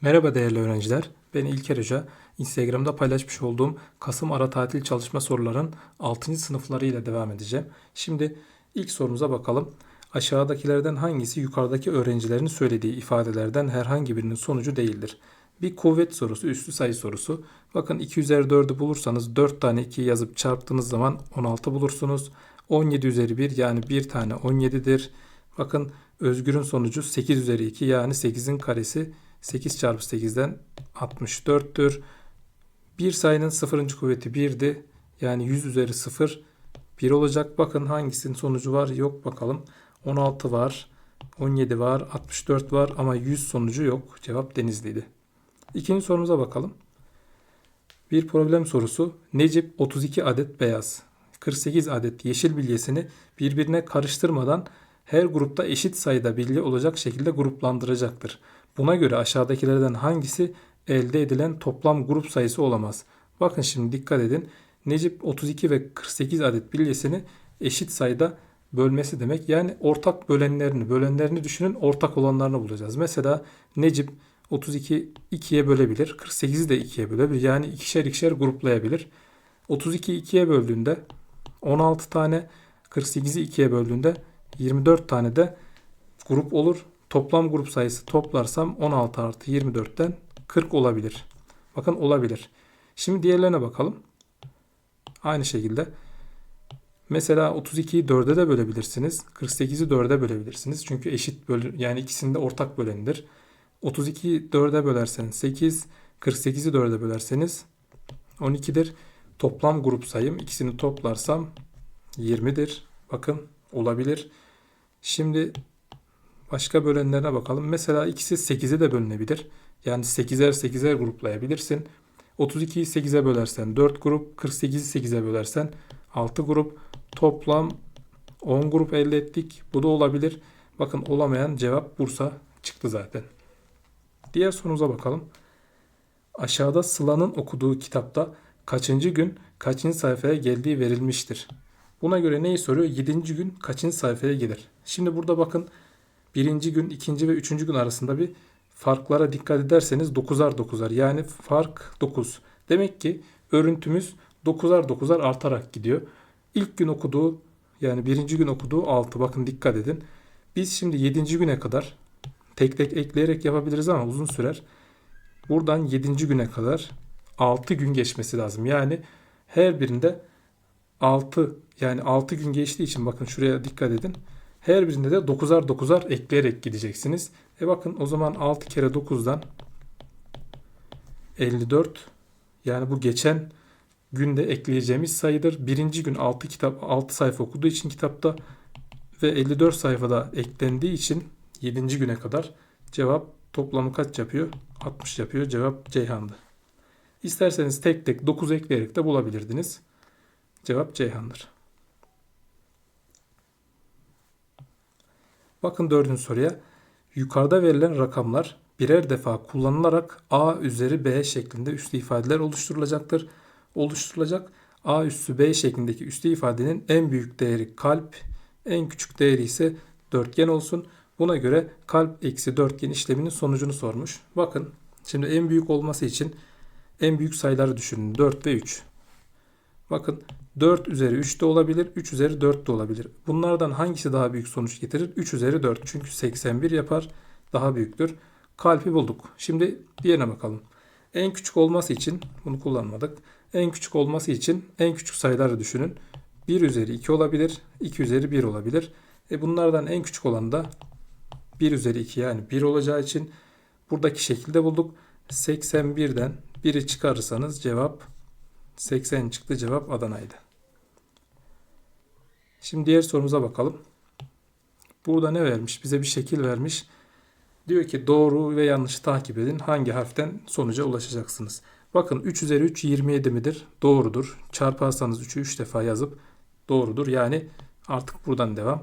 Merhaba değerli öğrenciler. Ben İlker Hoca. Instagram'da paylaşmış olduğum Kasım ara tatil çalışma soruların 6. sınıfları ile devam edeceğim. Şimdi ilk sorumuza bakalım. Aşağıdakilerden hangisi yukarıdaki öğrencilerin söylediği ifadelerden herhangi birinin sonucu değildir? Bir kuvvet sorusu, üslü sayı sorusu. Bakın 2 üzeri 4'ü bulursanız 4 tane 2 yazıp çarptığınız zaman 16 bulursunuz. 17 üzeri 1 yani 1 tane 17'dir. Bakın Özgür'ün sonucu 8 üzeri 2 yani 8'in karesi 8 çarpı 8'den 64'tür. Bir sayının sıfırıncı kuvveti 1'di. Yani 100 üzeri 0 1 olacak. Bakın hangisinin sonucu var yok bakalım. 16 var, 17 var, 64 var ama 100 sonucu yok. Cevap Denizli'ydi. İkinci sorumuza bakalım. Bir problem sorusu. Necip 32 adet beyaz, 48 adet yeşil bilyesini birbirine karıştırmadan her grupta eşit sayıda bilye olacak şekilde gruplandıracaktır. Buna göre aşağıdakilerden hangisi elde edilen toplam grup sayısı olamaz? Bakın şimdi dikkat edin. Necip 32 ve 48 adet bilyesini eşit sayıda bölmesi demek. Yani ortak bölenlerini, bölenlerini düşünün ortak olanlarını bulacağız. Mesela Necip 32 2'ye bölebilir. 48'i de 2'ye bölebilir. Yani ikişer ikişer gruplayabilir. 32'yi 2'ye böldüğünde 16 tane 48'i 2'ye böldüğünde 24 tane de grup olur. Toplam grup sayısı toplarsam 16 artı 24'ten 40 olabilir. Bakın olabilir. Şimdi diğerlerine bakalım. Aynı şekilde. Mesela 32'yi 4'e de bölebilirsiniz. 48'i 4'e bölebilirsiniz. Çünkü eşit bölü yani ikisinde ortak bölenidir. 32'yi 4'e bölerseniz 8, 48'i 4'e bölerseniz 12'dir. Toplam grup sayım ikisini toplarsam 20'dir. Bakın olabilir. Şimdi başka bölenlerine bakalım. Mesela ikisi 8'e de bölünebilir. Yani 8'er 8'er gruplayabilirsin. 32'yi 8'e bölersen 4 grup, 48'i 8'e bölersen 6 grup. Toplam 10 grup elde ettik. Bu da olabilir. Bakın olamayan cevap Bursa çıktı zaten. Diğer sorumuza bakalım. Aşağıda Sıla'nın okuduğu kitapta kaçıncı gün kaçıncı sayfaya geldiği verilmiştir. Buna göre neyi soruyor? 7. gün kaçıncı sayfaya gelir? Şimdi burada bakın birinci gün, ikinci ve üçüncü gün arasında bir farklara dikkat ederseniz 9'ar 9'ar yani fark 9. Demek ki örüntümüz 9'ar 9'ar artarak gidiyor. İlk gün okuduğu yani birinci gün okuduğu 6. Bakın dikkat edin. Biz şimdi 7. güne kadar tek tek ekleyerek yapabiliriz ama uzun sürer. Buradan 7. güne kadar 6 gün geçmesi lazım. Yani her birinde 6 yani 6 gün geçtiği için bakın şuraya dikkat edin. Her birinde de 9'ar 9'ar ekleyerek gideceksiniz. E bakın o zaman 6 kere 9'dan 54 yani bu geçen günde ekleyeceğimiz sayıdır. Birinci gün 6 kitap 6 sayfa okuduğu için kitapta ve 54 sayfada eklendiği için 7. güne kadar cevap toplamı kaç yapıyor? 60 yapıyor. Cevap Ceyhan'dı. İsterseniz tek tek 9 ekleyerek de bulabilirdiniz. Cevap Ceyhan'dır. Bakın dördüncü soruya. Yukarıda verilen rakamlar birer defa kullanılarak a üzeri b şeklinde üslü ifadeler oluşturulacaktır. Oluşturulacak a üssü b şeklindeki üslü ifadenin en büyük değeri kalp, en küçük değeri ise dörtgen olsun. Buna göre kalp eksi dörtgen işleminin sonucunu sormuş. Bakın şimdi en büyük olması için en büyük sayıları düşünün. 4 ve 3. Bakın 4 üzeri 3 de olabilir, 3 üzeri 4 de olabilir. Bunlardan hangisi daha büyük sonuç getirir? 3 üzeri 4. Çünkü 81 yapar. Daha büyüktür. Kalpi bulduk. Şimdi diğerine bakalım. En küçük olması için bunu kullanmadık. En küçük olması için en küçük sayıları düşünün. 1 üzeri 2 olabilir, 2 üzeri 1 olabilir. E bunlardan en küçük olan da 1 üzeri 2 yani 1 olacağı için buradaki şekilde bulduk. 81'den 1'i çıkarırsanız cevap 80 çıktı. Cevap Adana'ydı. Şimdi diğer sorumuza bakalım. Burada ne vermiş? Bize bir şekil vermiş. Diyor ki doğru ve yanlışı takip edin. Hangi harften sonuca ulaşacaksınız? Bakın 3 üzeri 3 27 midir? Doğrudur. Çarparsanız 3'ü 3 defa yazıp doğrudur. Yani artık buradan devam.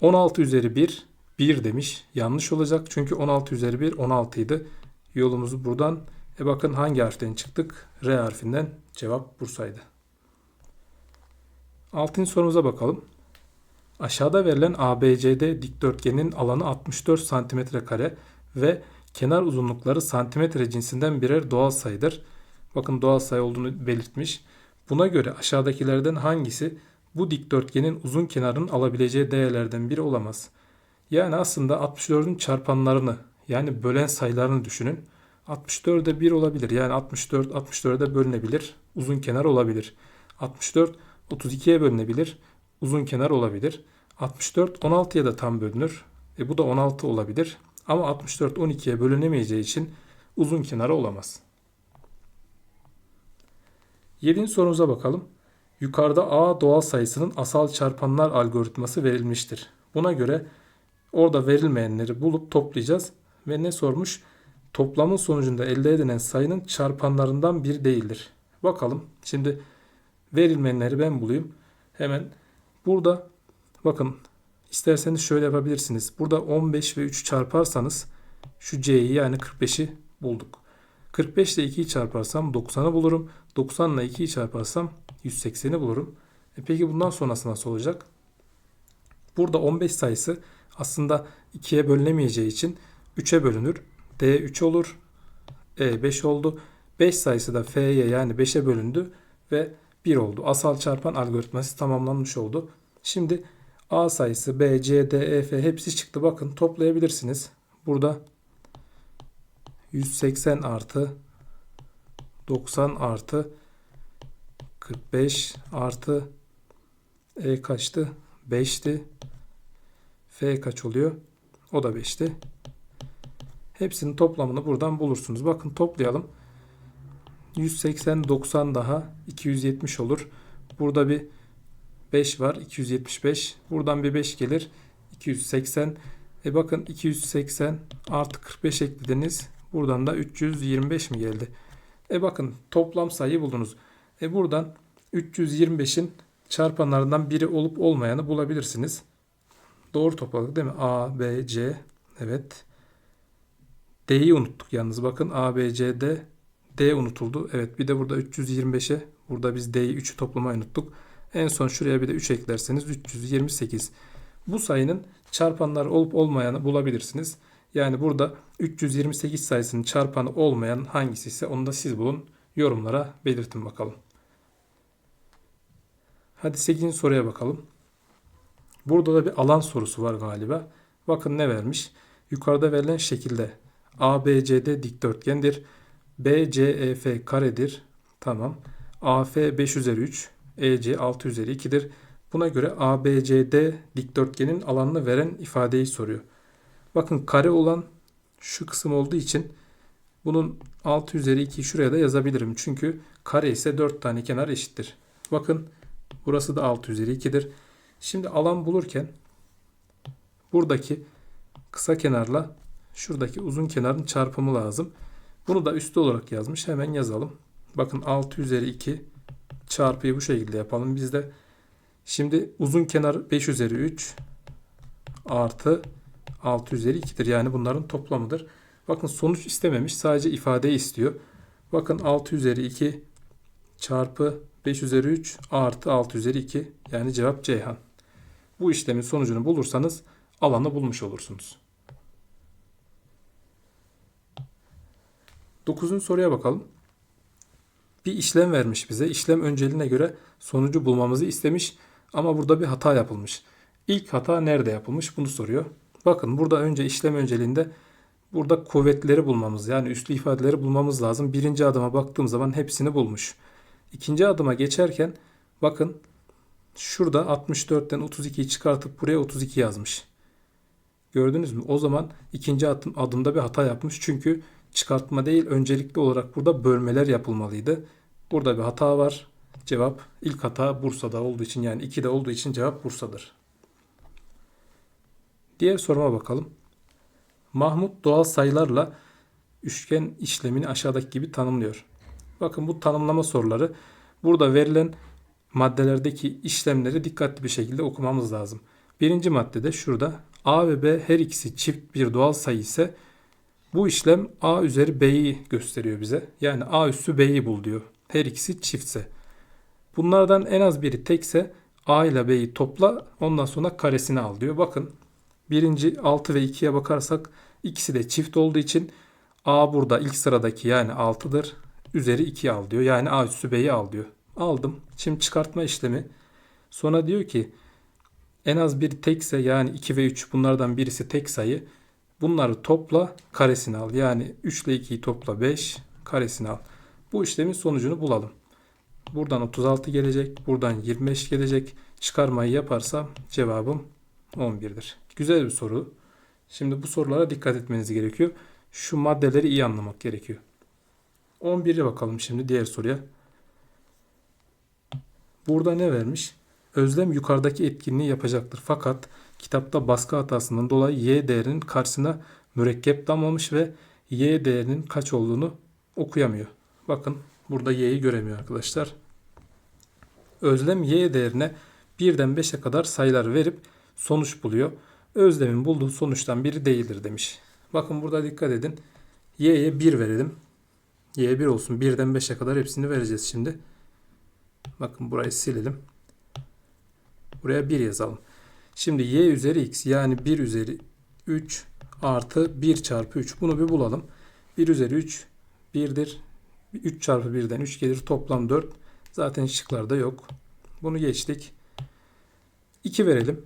16 üzeri 1 1 demiş. Yanlış olacak. Çünkü 16 üzeri 1 16 idi. Yolumuzu buradan e bakın hangi harften çıktık? R harfinden cevap Bursa'ydı. Altıncı sorumuza bakalım. Aşağıda verilen ABCD dikdörtgenin alanı 64 cm kare ve Kenar uzunlukları santimetre cinsinden birer doğal sayıdır. Bakın doğal sayı olduğunu belirtmiş. Buna göre aşağıdakilerden hangisi bu dikdörtgenin uzun kenarının alabileceği değerlerden biri olamaz? Yani aslında 64'ün çarpanlarını yani bölen sayılarını düşünün. 64'e 1 olabilir. Yani 64 64'e bölünebilir. Uzun kenar olabilir. 64 32'ye bölünebilir. Uzun kenar olabilir. 64 16'ya da tam bölünür. E bu da 16 olabilir. Ama 64 12'ye bölünemeyeceği için uzun kenarı olamaz. 7. sorumuza bakalım. Yukarıda A doğal sayısının asal çarpanlar algoritması verilmiştir. Buna göre orada verilmeyenleri bulup toplayacağız ve ne sormuş? Toplamın sonucunda elde edilen sayının çarpanlarından bir değildir. Bakalım. Şimdi verilmeyenleri ben bulayım. Hemen burada bakın isterseniz şöyle yapabilirsiniz. Burada 15 ve 3 çarparsanız şu C'yi yani 45'i bulduk. 45 ile 2'yi çarparsam 90'ı bulurum. 90 ile 2'yi çarparsam 180'i bulurum. E peki bundan sonrası nasıl olacak? Burada 15 sayısı aslında 2'ye bölünemeyeceği için 3'e bölünür. D 3 olur. E 5 oldu. 5 sayısı da F'ye yani 5'e bölündü ve 1 oldu. Asal çarpan algoritması tamamlanmış oldu. Şimdi A sayısı B, C, D, E, F hepsi çıktı. Bakın toplayabilirsiniz. Burada 180 artı 90 artı 45 artı E kaçtı? 5'ti. F kaç oluyor? O da 5'ti. Hepsinin toplamını buradan bulursunuz. Bakın toplayalım. 180 90 daha 270 olur. Burada bir 5 var 275. Buradan bir 5 gelir 280. E bakın 280 artı 45 eklediniz. Buradan da 325 mi geldi? E bakın toplam sayıyı buldunuz. E buradan 325'in çarpanlarından biri olup olmayanı bulabilirsiniz. Doğru topladık değil mi? A, B, C. Evet. D'yi unuttuk yalnız. Bakın A, B, C, D. D unutuldu. Evet bir de burada 325'e burada biz D'yi 3'ü toplamayı unuttuk. En son şuraya bir de 3 eklerseniz 328. Bu sayının çarpanları olup olmayanı bulabilirsiniz. Yani burada 328 sayısının çarpanı olmayan hangisi ise onu da siz bulun. Yorumlara belirtin bakalım. Hadi 8. soruya bakalım. Burada da bir alan sorusu var galiba. Bakın ne vermiş? Yukarıda verilen şekilde ABCD dikdörtgendir. BCEF karedir. Tamam. AF 5 üzeri 3. EC 6 üzeri 2'dir. Buna göre ABCD dikdörtgenin alanını veren ifadeyi soruyor. Bakın kare olan şu kısım olduğu için bunun 6 üzeri 2'yi şuraya da yazabilirim. Çünkü kare ise 4 tane kenar eşittir. Bakın burası da 6 üzeri 2'dir. Şimdi alan bulurken buradaki kısa kenarla şuradaki uzun kenarın çarpımı lazım. Bunu da üstü olarak yazmış. Hemen yazalım. Bakın 6 üzeri 2 çarpıyı bu şekilde yapalım biz de. Şimdi uzun kenar 5 üzeri 3 artı 6 üzeri 2'dir. Yani bunların toplamıdır. Bakın sonuç istememiş. Sadece ifadeyi istiyor. Bakın 6 üzeri 2 çarpı 5 üzeri 3 artı 6 üzeri 2. Yani cevap Ceyhan. Bu işlemin sonucunu bulursanız alanı bulmuş olursunuz. 9. soruya bakalım. Bir işlem vermiş bize. İşlem önceliğine göre sonucu bulmamızı istemiş ama burada bir hata yapılmış. İlk hata nerede yapılmış bunu soruyor. Bakın burada önce işlem önceliğinde burada kuvvetleri bulmamız yani üslü ifadeleri bulmamız lazım. Birinci adıma baktığım zaman hepsini bulmuş. İkinci adıma geçerken bakın şurada 64'ten 32'yi çıkartıp buraya 32 yazmış. Gördünüz mü? O zaman ikinci adım, adımda bir hata yapmış. Çünkü çıkartma değil öncelikli olarak burada bölmeler yapılmalıydı. Burada bir hata var. Cevap ilk hata Bursa'da olduğu için yani 2'de olduğu için cevap Bursa'dır. Diğer soruma bakalım. Mahmut doğal sayılarla üçgen işlemini aşağıdaki gibi tanımlıyor. Bakın bu tanımlama soruları burada verilen maddelerdeki işlemleri dikkatli bir şekilde okumamız lazım. Birinci maddede şurada A ve B her ikisi çift bir doğal sayı ise bu işlem A üzeri B'yi gösteriyor bize. Yani A üssü B'yi bul diyor. Her ikisi çiftse. Bunlardan en az biri tekse A ile B'yi topla ondan sonra karesini al diyor. Bakın birinci 6 ve 2'ye bakarsak İkisi de çift olduğu için A burada ilk sıradaki yani 6'dır. Üzeri 2 al diyor. Yani A üssü B'yi al diyor. Aldım. Şimdi çıkartma işlemi. Sonra diyor ki en az bir tekse yani 2 ve 3 bunlardan birisi tek sayı. Bunları topla karesini al. Yani 3 ile 2'yi topla 5 karesini al. Bu işlemin sonucunu bulalım. Buradan 36 gelecek. Buradan 25 gelecek. Çıkarmayı yaparsam cevabım 11'dir. Güzel bir soru. Şimdi bu sorulara dikkat etmeniz gerekiyor. Şu maddeleri iyi anlamak gerekiyor. 11'e bakalım şimdi diğer soruya. Burada ne vermiş? Özlem yukarıdaki etkinliği yapacaktır. Fakat kitapta baskı hatasından dolayı y değerinin karşısına mürekkep damlamış ve y değerinin kaç olduğunu okuyamıyor. Bakın burada y'yi göremiyor arkadaşlar. Özlem y değerine 1'den 5'e kadar sayılar verip sonuç buluyor. Özlem'in bulduğu sonuçtan biri değildir demiş. Bakın burada dikkat edin. Y'ye 1 verelim. Y 1 olsun. 1'den 5'e kadar hepsini vereceğiz şimdi. Bakın burayı silelim. Buraya 1 yazalım. Şimdi y üzeri x yani 1 üzeri 3 artı 1 çarpı 3. Bunu bir bulalım. 1 üzeri 3 1'dir. 3 çarpı 1'den 3 gelir. Toplam 4. Zaten şıklarda yok. Bunu geçtik. 2 verelim.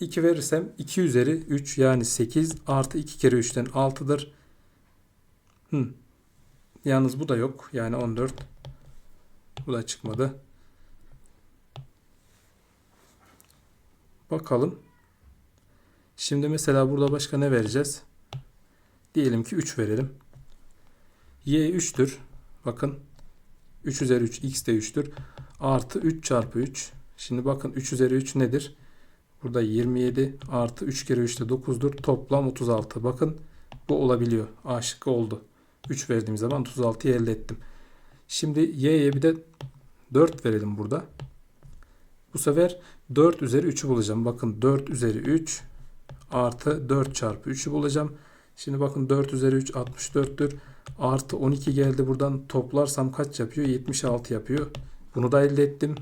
2 verirsem 2 üzeri 3 yani 8 artı 2 kere 3'ten 6'dır. Hı. Yalnız bu da yok. Yani 14. Bu da çıkmadı. Bakalım. Şimdi mesela burada başka ne vereceğiz? Diyelim ki 3 verelim. Y 3'tür. Bakın 3 üzeri 3 x de 3'tür. Artı 3 çarpı 3. Şimdi bakın 3 üzeri 3 nedir? Burada 27 artı 3 kere 3 de 9'dur. Toplam 36. Bakın bu olabiliyor. A şıkkı oldu. 3 verdiğim zaman 36'yı elde ettim. Şimdi y'ye bir de 4 verelim burada. Bu sefer 4 üzeri 3'ü bulacağım. Bakın 4 üzeri 3 artı 4 çarpı 3'ü bulacağım. Şimdi bakın 4 üzeri 3 64'tür. Artı 12 geldi buradan toplarsam kaç yapıyor? 76 yapıyor. Bunu da elde ettim.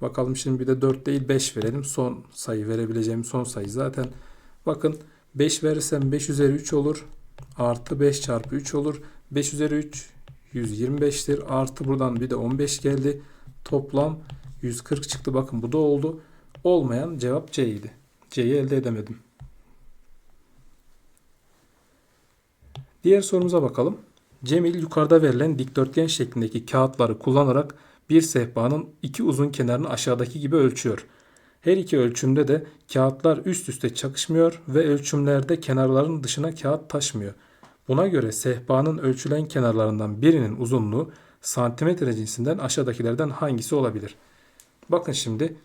Bakalım şimdi bir de 4 değil 5 verelim. Son sayı verebileceğim son sayı zaten. Bakın 5 verirsem 5 üzeri 3 olur. Artı 5 çarpı 3 olur. 5 üzeri 3 125'tir. Artı buradan bir de 15 geldi. Toplam 140 çıktı. Bakın bu da oldu. Olmayan cevap C idi. C'yi elde edemedim. Diğer sorumuza bakalım. Cemil yukarıda verilen dikdörtgen şeklindeki kağıtları kullanarak bir sehpanın iki uzun kenarını aşağıdaki gibi ölçüyor. Her iki ölçümde de kağıtlar üst üste çakışmıyor ve ölçümlerde kenarların dışına kağıt taşmıyor. Buna göre sehpanın ölçülen kenarlarından birinin uzunluğu santimetre cinsinden aşağıdakilerden hangisi olabilir? Bakın şimdi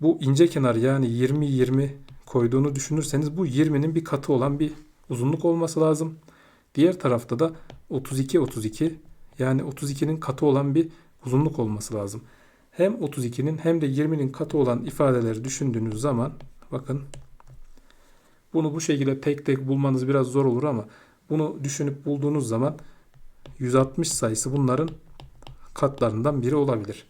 bu ince kenar yani 20-20 koyduğunu düşünürseniz bu 20'nin bir katı olan bir uzunluk olması lazım. Diğer tarafta da 32-32 yani 32'nin katı olan bir uzunluk olması lazım. Hem 32'nin hem de 20'nin katı olan ifadeleri düşündüğünüz zaman bakın bunu bu şekilde tek tek bulmanız biraz zor olur ama bunu düşünüp bulduğunuz zaman 160 sayısı bunların katlarından biri olabilir.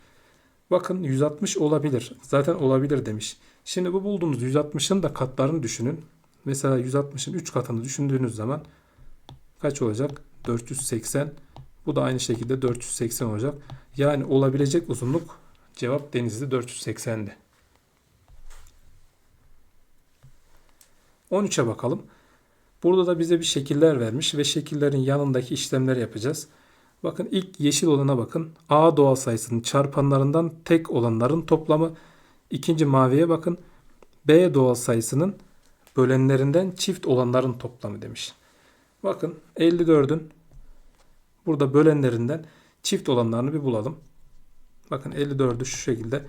Bakın 160 olabilir. Zaten olabilir demiş. Şimdi bu bulduğunuz 160'ın da katlarını düşünün. Mesela 160'ın 3 katını düşündüğünüz zaman kaç olacak? 480. Bu da aynı şekilde 480 olacak. Yani olabilecek uzunluk cevap Denizli 480'di. 13'e bakalım. Burada da bize bir şekiller vermiş ve şekillerin yanındaki işlemleri yapacağız. Bakın ilk yeşil olana bakın. A doğal sayısının çarpanlarından tek olanların toplamı. İkinci maviye bakın. B doğal sayısının bölenlerinden çift olanların toplamı demiş. Bakın 54'ün burada bölenlerinden çift olanlarını bir bulalım. Bakın 54'ü şu şekilde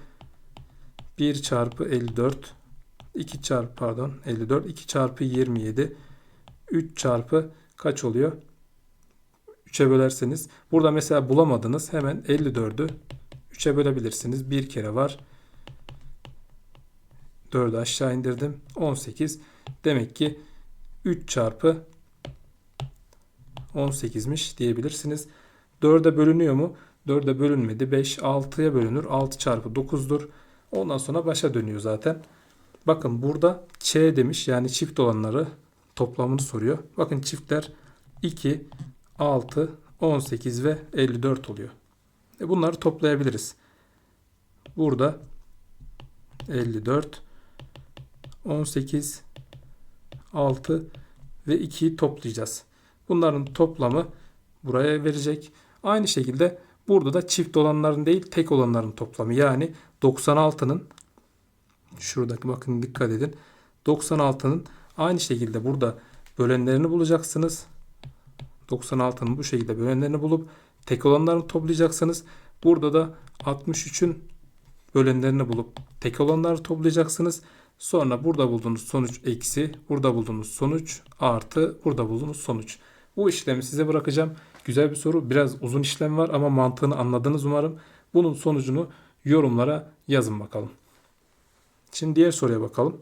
1 çarpı 54 2 çarpı pardon 54 2 çarpı 27 3 çarpı kaç oluyor? 3'e bölerseniz burada mesela bulamadınız hemen 54'ü 3'e bölebilirsiniz. Bir kere var. 4'ü aşağı indirdim. 18. Demek ki 3 çarpı 18'miş diyebilirsiniz. 4'e bölünüyor mu? 4'e bölünmedi. 5 6'ya bölünür. 6 çarpı 9'dur. Ondan sonra başa dönüyor zaten. Bakın burada Ç demiş yani çift olanları toplamını soruyor. Bakın çiftler 2, 6, 18 ve 54 oluyor. E bunları toplayabiliriz. Burada 54, 18, 6 ve 2'yi toplayacağız. Bunların toplamı buraya verecek. Aynı şekilde burada da çift olanların değil tek olanların toplamı. Yani 96'nın şuradaki bakın dikkat edin. 96'nın aynı şekilde burada bölenlerini bulacaksınız. 96'nın bu şekilde bölenlerini bulup tek olanlarını toplayacaksınız. Burada da 63'ün bölenlerini bulup tek olanları toplayacaksınız. Sonra burada bulduğunuz sonuç eksi, burada bulduğunuz sonuç artı, burada bulduğunuz sonuç. Bu işlemi size bırakacağım. Güzel bir soru. Biraz uzun işlem var ama mantığını anladınız umarım. Bunun sonucunu yorumlara yazın bakalım. Şimdi diğer soruya bakalım.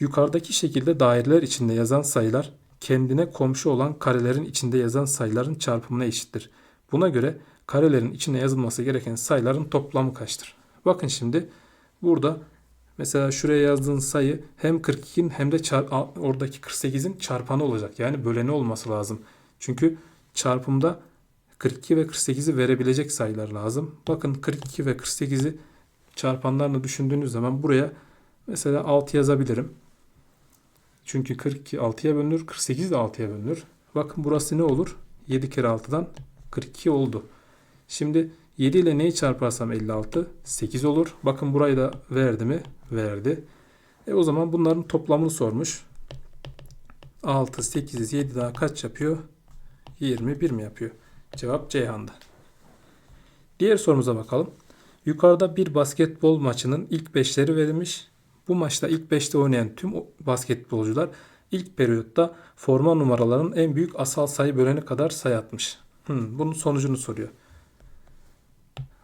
Yukarıdaki şekilde daireler içinde yazan sayılar kendine komşu olan karelerin içinde yazan sayıların çarpımına eşittir. Buna göre karelerin içine yazılması gereken sayıların toplamı kaçtır? Bakın şimdi burada mesela şuraya yazdığın sayı hem 42'nin hem de oradaki 48'in çarpanı olacak. Yani böleni olması lazım. Çünkü çarpımda 42 ve 48'i verebilecek sayılar lazım. Bakın 42 ve 48'i çarpanlarını düşündüğünüz zaman buraya mesela 6 yazabilirim. Çünkü 42 6'ya bölünür, 48 de 6'ya bölünür. Bakın burası ne olur? 7 kere 6'dan 42 oldu. Şimdi 7 ile neyi çarparsam 56? 8 olur. Bakın burayı da verdi mi? Verdi. E o zaman bunların toplamını sormuş. 6, 8, 7 daha kaç yapıyor? 21 mi yapıyor? Cevap Ceyhan'da. Diğer sorumuza bakalım. Yukarıda bir basketbol maçının ilk 5'leri verilmiş. Bu maçta ilk 5'te oynayan tüm basketbolcular ilk periyotta forma numaralarının en büyük asal sayı böleni kadar sayı atmış. Hmm, bunun sonucunu soruyor.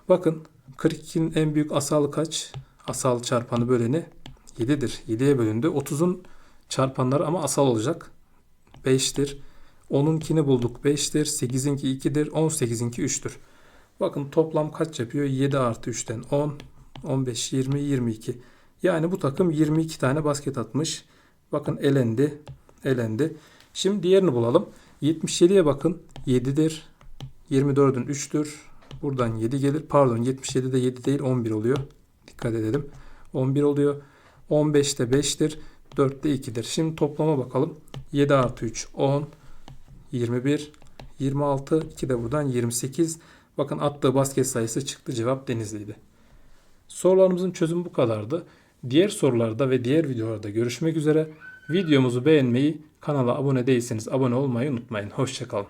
Bakın 42'nin en büyük asalı kaç? Asal çarpanı böleni 7'dir. 7'ye bölündü. 30'un çarpanları ama asal olacak. 5'tir. 10'unkini bulduk 5'tir. 8'inki 2'dir. 18'inki 3'tür. Bakın toplam kaç yapıyor? 7 artı 3'ten 10, 15, 20, 22. Yani bu takım 22 tane basket atmış. Bakın elendi. Elendi. Şimdi diğerini bulalım. 77'ye bakın. 7'dir. 24'ün 3'tür. Buradan 7 gelir. Pardon 77'de 7 değil 11 oluyor. Dikkat edelim. 11 oluyor. 15'te 5'tir. 4'te 2'dir. Şimdi toplama bakalım. 7 artı 3 10. 21. 26. 2 de buradan 28. Bakın attığı basket sayısı çıktı. Cevap Denizli'ydi. Sorularımızın çözümü bu kadardı. Diğer sorularda ve diğer videolarda görüşmek üzere. Videomuzu beğenmeyi, kanala abone değilseniz abone olmayı unutmayın. Hoşçakalın.